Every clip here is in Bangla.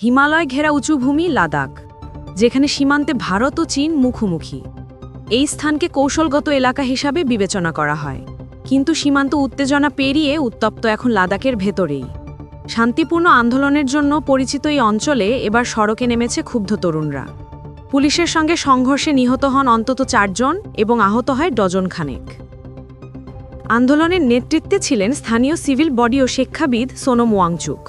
হিমালয় ঘেরা উঁচু ভূমি লাদাখ, যেখানে সীমান্তে ভারত ও চীন মুখোমুখি। এই স্থানকে কৌশলগত এলাকা হিসাবে বিবেচনা করা হয়। কিন্তু সীমান্ত উত্তেজনা পেরিয়ে উত্তপ্ত এখন লাদাখের ভেতরেই। শান্তিপূর্ণ আন্দোলনের জন্য পরিচিত এই অঞ্চলে এবার সড়কে নেমেছে ক্ষুব্ধ তরুণরা। পুলিশের সঙ্গে সংঘর্ষে নিহত হন অন্তত চারজন এবং আহত হয় ডজন খানেক আন্দোলনের নেতৃত্বে ছিলেন স্থানীয় সিভিল বডি ও শিক্ষাবিদ সোনম ওয়াংচুক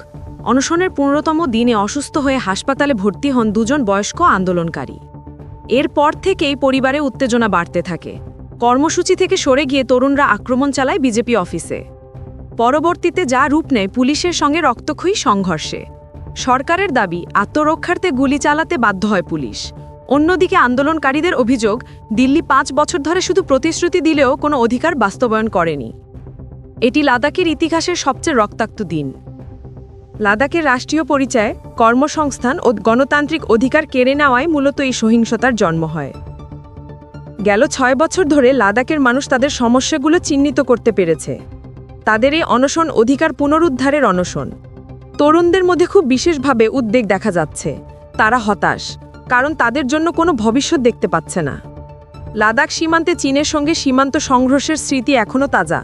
অনশনের পনেরোতম দিনে অসুস্থ হয়ে হাসপাতালে ভর্তি হন দুজন বয়স্ক আন্দোলনকারী। এরপর থেকেই পরিবারে উত্তেজনা বাড়তে থাকে। কর্মসূচি থেকে সরে গিয়ে তরুণরা আক্রমণ চালায় বিজেপি অফিসে। পরবর্তীতে যা রূপ নেয় পুলিশের সঙ্গে রক্তক্ষয়ী সংঘর্ষে। সরকারের দাবি, আত্মরক্ষার্থে গুলি চালাতে বাধ্য হয় পুলিশ। অন্যদিকে আন্দোলনকারীদের অভিযোগ, দিল্লি পাঁচ বছর ধরে শুধু প্রতিশ্রুতি দিলেও কোনো অধিকার বাস্তবায়ন করেনি। এটি লাদাখের ইতিহাসের সবচেয়ে রক্তাক্ত দিন। লাদাখের রাষ্ট্রীয় পরিচয়, কর্মসংস্থান ও গণতান্ত্রিক অধিকার কেড়ে নেওয়ায় মূলত এই সহিংসতার জন্ম হয়। গেল ছয় বছর ধরে লাদাখের মানুষ তাদের সমস্যাগুলো চিহ্নিত করতে পেরেছে। তাদের এই অনশন অধিকার পুনরুদ্ধারের অনশন। তরুণদের মধ্যে খুব বিশেষভাবে উদ্বেগ দেখা যাচ্ছে। তারা হতাশ, কারণ তাদের জন্য কোনো ভবিষ্যৎ দেখতে পাচ্ছে না। লাদাখ সীমান্তে চীনের সঙ্গে সীমান্ত সংঘর্ষের স্মৃতি এখনও তাজা।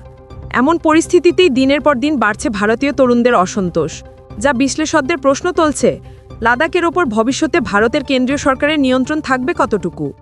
এমন পরিস্থিতিতেই দিনের পর দিন বাড়ছে ভারতীয় তরুণদের অসন্তোষ। যা বিশ্লেষকদের প্রশ্ন তুলছে লাদাখের ওপর ভবিষ্যতে ভারতের কেন্দ্রীয় সরকারের নিয়ন্ত্রণ থাকবে কতটুকু?